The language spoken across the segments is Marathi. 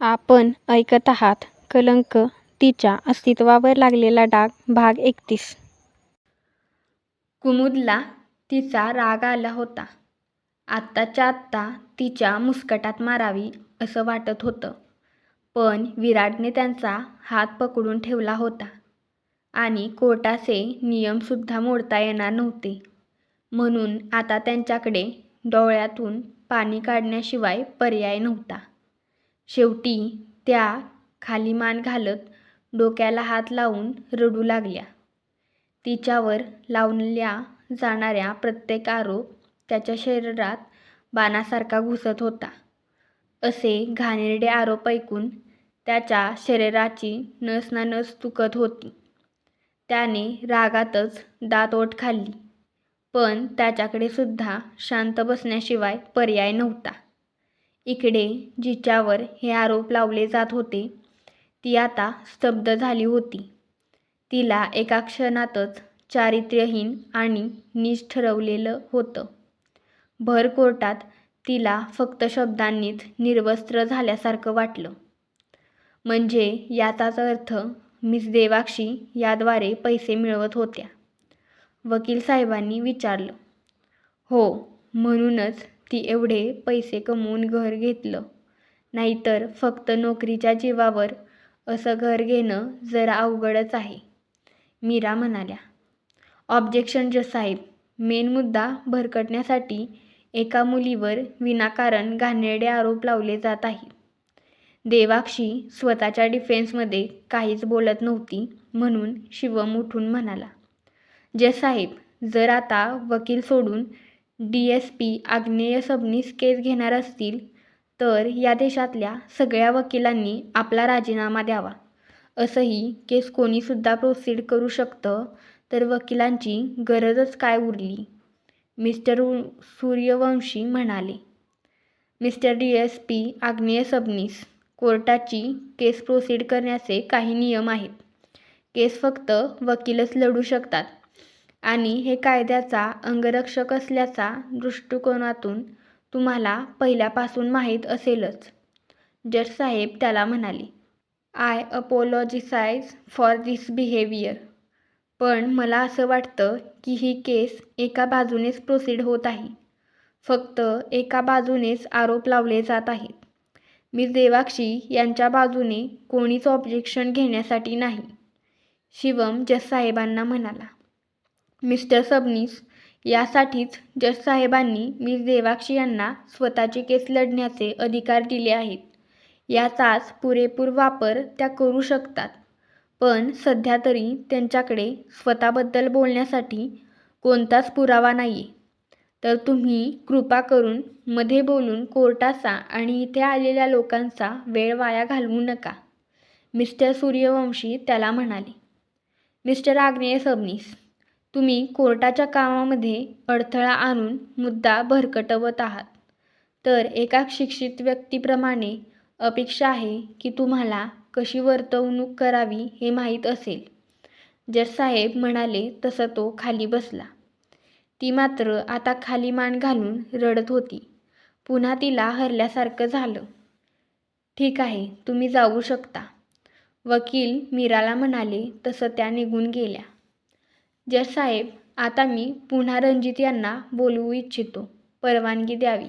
आपण ऐकत आहात कलंक तिच्या अस्तित्वावर लागलेला डाग भाग एकतीस कुमुदला तिचा राग आला होता. आत्ताच्या आत्ता तिच्या मुस्कटात मारावी असं वाटत होतं. पण विराटने त्यांचा हात पकडून ठेवला होता आणि कोर्टाचे नियमसुद्धा मोडता येणार नव्हते. म्हणून आता त्यांच्याकडे डोळ्यातून पाणी काढण्याशिवाय पर्याय नव्हता. शेवटी त्या खाली मान घालत डोक्याला हात लावून रडू लागल्या. तिच्यावर लावल्या जाणाऱ्या प्रत्येक आरोप त्याच्या शरीरात बाणासारखा घुसत होता. असे घाणेरडे आरोप ऐकून त्याच्या शरीराची नस ना नस तुकत होती. त्याने रागातच दात ओठ खाल्ली. पण त्याच्याकडे सुद्धा शांत बसण्याशिवाय पर्याय नव्हता. इकडे जिच्यावर हे आरोप लावले जात होते ती आता स्तब्ध झाली होती. तिला एका क्षणातच चारित्र्यहीन आणि नीच ठरवलेलं होतं. भर कोर्टात तिला फक्त शब्दांनीच निर्वस्त्र झाल्यासारखं वाटलं. म्हणजे याचाच अर्थ मिस देवाक्षी याद्वारे पैसे मिळवत होत्या? वकील साहेबांनी विचारलं. हो म्हणूनच ती एवढे पैसे कमवून घर घेतलं. नाहीतर फक्त नोकरीच्या जीवावर असं घर घेणं जरा अवघडच आहे. मीरा म्हणाल्या. ऑब्जेक्शन साहेब मेन मुद्दा भरकटण्यासाठी एका मुलीवर विनाकारण घाणेरडे आरोप लावले जात आहेत. देवाक्षी स्वतःच्या डिफेन्समध्ये काहीच बोलत नव्हती म्हणून शिवम उठून म्हणाला. जसाहेब जर आता वकील सोडून D. S. P. Agneya Sabnis केस घेणार असतील तर या देशातल्या सगळ्या वकिलांनी आपला राजीनामा द्यावा. असंही केस कोणीसुद्धा प्रोसीड करू शकतं तर वकिलांची गरजच काय उरली? मिस्टर सूर्यवंशी म्हणाले. Mister D. S. P. Agneya Sabnis कोर्टाची केस प्रोसीड करण्याचे काही नियम आहेत. केस फक्त वकीलच लढू शकतात आणि हे कायद्याचा अंगरक्षक असल्याचा दृष्टिकोनातून तुम्हाला पहिल्यापासून माहीत असेलच. जजसाहेब त्याला म्हणाले. I apologise for this behaviour. पण मला असं वाटतं की ही केस एका बाजूनेच प्रोसीड होत आहे. फक्त एका बाजूनेच आरोप लावले जात आहेत. मी देवाक्षी यांच्या बाजूने कोणीच ऑब्जेक्शन घेण्यासाठी नाही. शिवम जजसाहेबांना म्हणाला. मिस्टर सबनीस यासाठीच जजसाहेबांनी मिस देवाक्षी यांना स्वतःची केस लढण्याचे अधिकार दिले आहेत. याचाच पुरेपूर वापर त्या करू शकतात. पण सध्या तरी त्यांच्याकडे स्वतःबद्दल बोलण्यासाठी कोणताच पुरावा नाही तर तुम्ही कृपा करून मध्ये बोलून कोर्टाचा आणि इथे आलेल्या लोकांचा वेळ वाया घालवू नका. मिस्टर सूर्यवंशी त्याला म्हणाले. मिस्टर आग्नेय सबनीस तुम्ही कोर्टाच्या कामामध्ये अडथळा आणून मुद्दा भरकटवत आहात. तर एका शिक्षित व्यक्तीप्रमाणे अपेक्षा आहे की तुम्हाला कशी वर्तवणूक करावी हे माहीत असेल. जजसाहेब म्हणाले तसं तो खाली बसला. ती मात्र आता खाली मान घालून रडत होती. पुन्हा तिला हरल्यासारखं झालं. ठीक आहे तुम्ही जाऊ शकता. वकील मीराला म्हणाले तसं त्या निघून गेल्या. जजसाहेब आता मी पुन्हा रणजित यांना बोलवू इच्छितो. परवानगी द्यावी.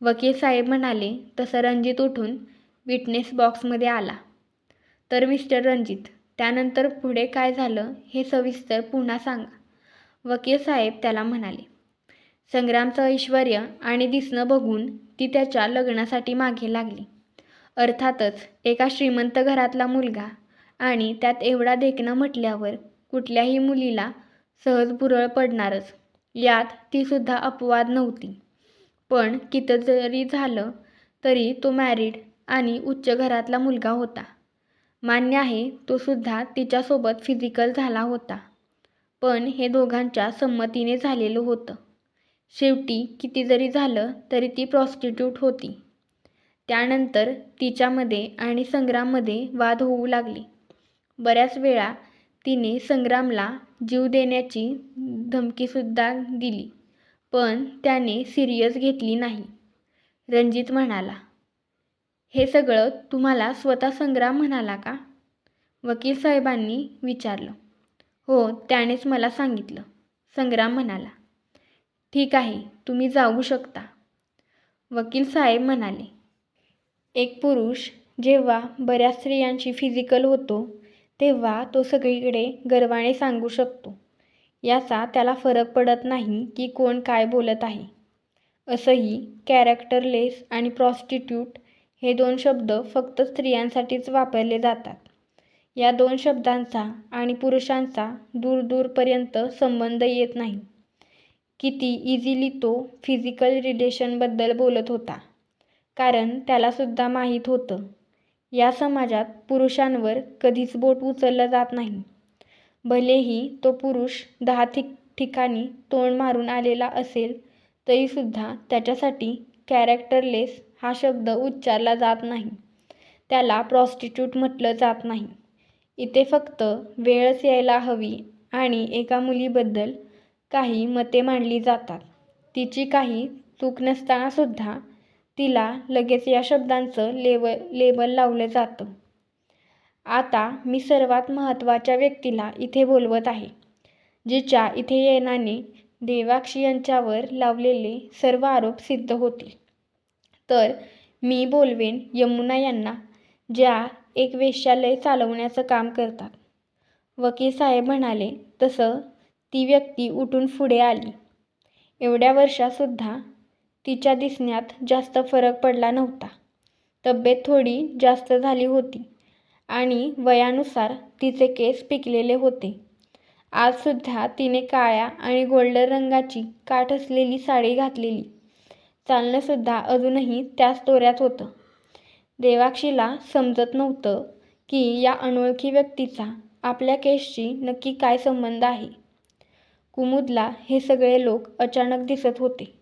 वकील साहेब म्हणाले तसं रणजित उठून विटनेस बॉक्समध्ये आला. तर मिस्टर रणजित त्यानंतर पुढे काय झालं हे सविस्तर पुन्हा सांगा. वकील साहेब त्याला म्हणाले. संग्रामचं ऐश्वर्य आणि दिसणं बघून ती त्याच्या लग्नासाठी मागे लागली. अर्थातच एका श्रीमंत घरातला मुलगा आणि त्यात एवढा देखणं म्हटल्यावर कुठल्याही मुलीला सहज भुरळ पडणारच यात तीसुद्धा अपवाद नव्हती. पण कितीजरी झालं तरी तो मॅरिड आणि उच्च घरातला मुलगा होता. मान्य आहे तो सुद्धा तिच्यासोबत फिजिकल झाला होता. पण हे दोघांच्या संमतीने झालेलं होतं. शेवटी किती जरी झालं तरी ती प्रॉस्टिट्यूट होती. त्यानंतर तिच्यामध्ये आणि संग्राममध्ये वाद होऊ लागले. बऱ्याच वेळा तिने संग्रामला जीव देण्याची धमकीसुद्धा दिली पण त्याने सिरियस घेतली नाही. रणजित म्हणाला. हे सगळं तुम्हाला स्वतः संग्राम म्हणाला का वकील साहेबांनी विचारलं हो त्यानेच मला सांगितलं संग्राम म्हणाला ठीक आहे तुम्ही जाऊ शकता वकील साहेब म्हणाले एक पुरुष जेव्हा बऱ्याच स्त्रियांशी फिजिकल होतो तेव्हा तो सगळीकडे गर्वाने सांगू शकतो. याचा त्याला फरक पडत नाही की कोण काय बोलत आहे. असंही कॅरेक्टरलेस आणि प्रॉस्टिट्यूट हे दोन शब्द फक्त स्त्रियांसाठीच वापरले जातात. या दोन शब्दांचा आणि पुरुषांचा दूर दूरपर्यंत संबंध येत नाही. किती इझिली तो फिजिकल रिलेशनबद्दल बोलत होता. कारण त्यालासुद्धा माहीत होतं. या समाजात पुरुषांवर कधीच बोट उचललं जात नाही. भलेही तो पुरुष दहा ठिक ठिकाणी तोंड मारून आलेला असेल तरीसुद्धा त्याच्यासाठी कॅरेक्टरलेस हा शब्द उच्चारला जात नाही. त्याला प्रॉस्टिट्यूट म्हटलं जात नाही. इथे फक्त वेळच यायला हवी आणि एका मुलीबद्दल काही मते मांडली जातात. तिची काही चूक नसतानासुद्धा तिला लगेच या शब्दांचं लेव लेबल लावलं जातं. आता मी सर्वात महत्त्वाच्या व्यक्तीला इथे बोलवत आहे जिच्या इथे येण्याने देवाक्षी यांच्यावर लावलेले सर्व आरोप सिद्ध होतील. तर मी बोलवेन यमुना यांना ज्या एक वेश्यालय चालवण्याचं काम करतात. वकील साहेब म्हणाले तसं ती व्यक्ती उठून पुढे आली. एवढ्या वर्षासुद्धा तिच्या दिसण्यात जास्त फरक पडला नव्हता. तब्येत थोडी जास्त झाली होती आणि वयानुसार तिचे केस पिकलेले होते. आजसुद्धा तिने काळ्या आणि गोल्डन रंगाची काठ असलेली साडी घातलेली. चालणंसुद्धा अजूनही त्याच तोऱ्यात होतं. देवाक्षीला समजत नव्हतं की या अनोळखी व्यक्तीचा आपल्या केसशी नक्की काय संबंध आहे. कुमुदला हे सगळे लोक अचानक दिसत होते.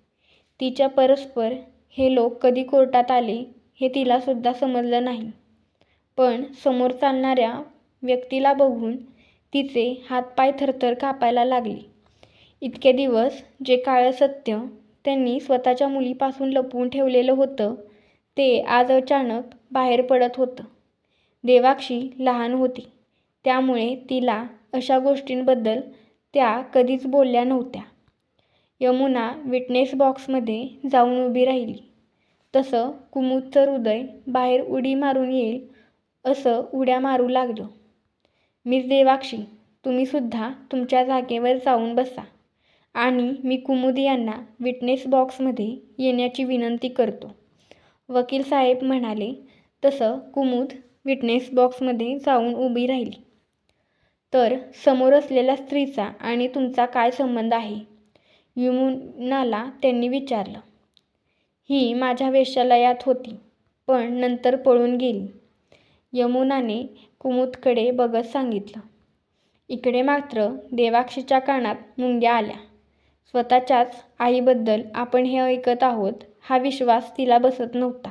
तिच्या परस्पर हे लोक कधी कोर्टात आले हे तिलासुद्धा समजलं नाही. पण समोर चालणाऱ्या व्यक्तीला बघून तिचे हातपाय थरथर कापायला लागले. इतके दिवस जे काळं सत्य त्यांनी स्वतःच्या मुलीपासून लपवून ठेवलेलं होतं ते आज अचानक बाहेर पडत होतं. देवाक्षी लहान होती. त्यामुळे तिला अशा गोष्टींबद्दल त्या कधीच बोलल्या नव्हत्या. यमुना विटनेस बॉक्समध्ये जाऊन उभी राहिली. तसं कुमुदचं हृदय बाहेर उडी मारून येईल असं उड्या मारू लागलं. मिस देवाक्षी तुम्हीसुद्धा तुमच्या जागेवर जाऊन बसा आणि मी कुमुद यांना विटनेस बॉक्समध्ये येण्याची विनंती करतो. वकील साहेब म्हणाले तसं कुमुद विटनेस बॉक्समध्ये जाऊन उभी राहिली. तर समोर असलेल्या स्त्रीचा आणि तुमचा काय संबंध आहे? यमुनाला त्यांनी विचारलं. ही माझ्या वेश्यालयात होती पण नंतर पळून गेली. यमुनाने कुमुदकडे बघत सांगितलं. इकडे मात्र देवाक्षीच्या कानात मुंग्या आल्या. स्वतःच्याच आईबद्दल आपण हे ऐकत आहोत हा विश्वास तिला बसत नव्हता.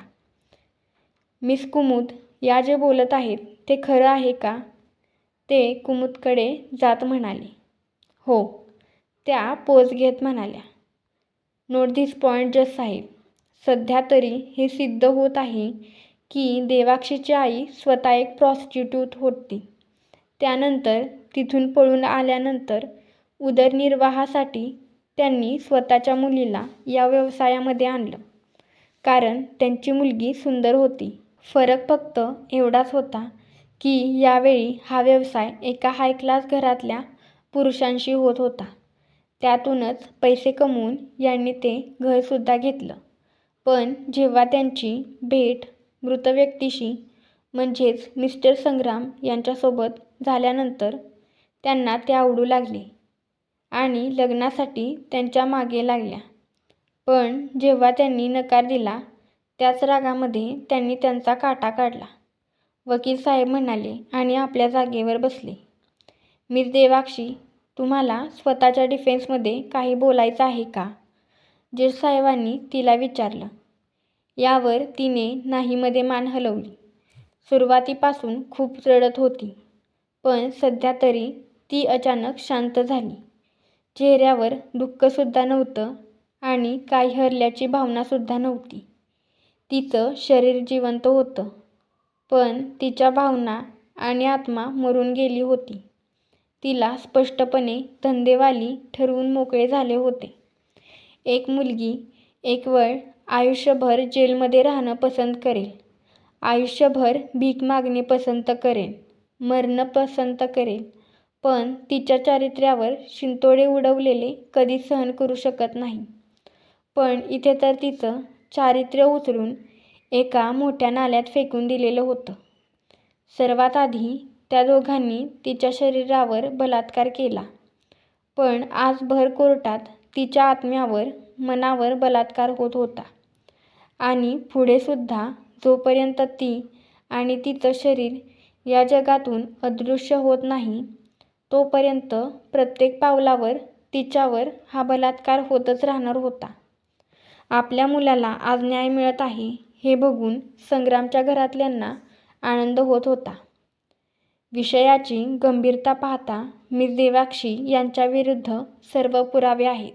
मिस कुमुद या जे बोलत आहेत ते खरं आहे का? ते कुमुदकडे जात म्हणाले. हो त्या पोज घेत म्हणाल्या नोट धिस पॉईंट जस साहेब. सध्या तरी हे सिद्ध होत आहे की देवाक्षीची आई स्वतः एक प्रॉस्टिट्यूट होती. त्यानंतर तिथून पळून आल्यानंतर उदरनिर्वाहासाठी त्यांनी स्वतःच्या मुलीला या व्यवसायामध्ये आणलं. कारण त्यांची मुलगी सुंदर होती. फरक फक्त एवढाच होता की यावेळी हा व्यवसाय एका हाय क्लास घरातल्या पुरुषांशी होत होता. त्यातूनच पैसे कमवून यांनी ते घरसुद्धा घेतलं. पण जेव्हा त्यांची भेट मृत व्यक्तीशी म्हणजेच मिस्टर संग्राम यांच्यासोबत झाल्यानंतर त्यांना ते आवडू लागले आणि लग्नासाठी त्यांच्या मागे लागल्या. पण जेव्हा त्यांनी नकार दिला त्याच रागामध्ये त्यांनी त्यांचा काटा काढला. वकील साहेब म्हणाले आणि आपल्या जागेवर बसले. मिस देवाक्षी तुम्हाला स्वतःच्या डिफेन्समध्ये काही बोलायचं आहे का? जजसाहेबांनी तिला विचारलं. यावर तिने नाहीमध्ये मान हलवली. सुरुवातीपासून खूप रडत होती. पण सध्या तरी ती अचानक शांत झाली. चेहऱ्यावर दुःखसुद्धा नव्हतं आणि काही हरल्याची भावनासुद्धा नव्हती. तिचं शरीर जिवंत होतं. पण तिच्या भावना आणि आत्मा मरून गेली होती. तिला स्पष्टपणे धंदेवाली ठरवून मोकळे झाले होते. एक मुलगी एकवेळ आयुष्यभर जेलमध्ये राहणं पसंत करेल. आयुष्यभर भीक मागणे पसंत करेल. मरणं पसंत करेल. पण तिच्या चारित्र्यावर शिंतोडे उडवलेले कधीच सहन करू शकत नाही. पण इथे तर तिचं चारित्र्य उचलून एका मोठ्या नाल्यात फेकून दिलेलं होतं. सर्वात आधी त्या दोघांनी तिच्या शरीरावर बलात्कार केला. पण आज भर कोर्टात तिच्या आत्म्यावर मनावर बलात्कार होत होता. आणि पुढे सुद्धा जोपर्यंत ती आणि तिचं शरीर या जगातून अदृश्य होत नाही तोपर्यंत प्रत्येक पावलावर तिच्यावर हा बलात्कार होतच राहणार होता. आपल्या मुलाला आज न्याय मिळत आहे हे बघून संग्रामच्या घरातल्यांना आनंद होत होता. विषयाची गंभीरता पाहता मिस देवाक्षी यांच्याविरुद्ध सर्व पुरावे आहेत.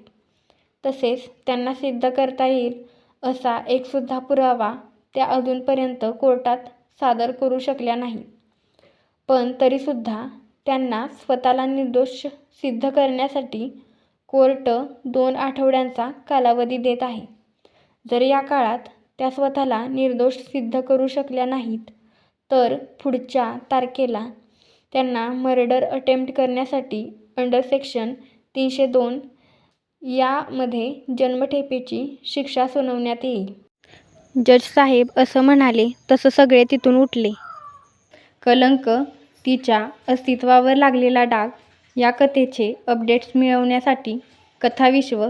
तसेच त्यांना सिद्ध करता येईल असा एकसुद्धा पुरावा त्या अजूनपर्यंत कोर्टात सादर करू शकल्या नाही. पण तरीसुद्धा त्यांना स्वतःला निर्दोष सिद्ध करण्यासाठी कोर्ट दोन आठवड्यांचा कालावधी देत आहे. जर या काळात त्या स्वतःला निर्दोष सिद्ध करू शकल्या नाहीत तर पुढच्या तारखेला त्यांना मर्डर अटेम्प्ट करण्यासाठी अंडर सेक्शन तीनशे दोन यामध्ये जन्मठेपेची शिक्षा सुनावण्यात येईल. जज साहेब असं म्हणाले तसं सगळे तिथून उठले. कलंक तिच्या अस्तित्वावर लागलेला डाग या कथेचे अपडेट्स मिळवण्यासाठी कथाविश्व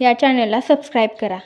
या चॅनलला सबस्क्राईब करा.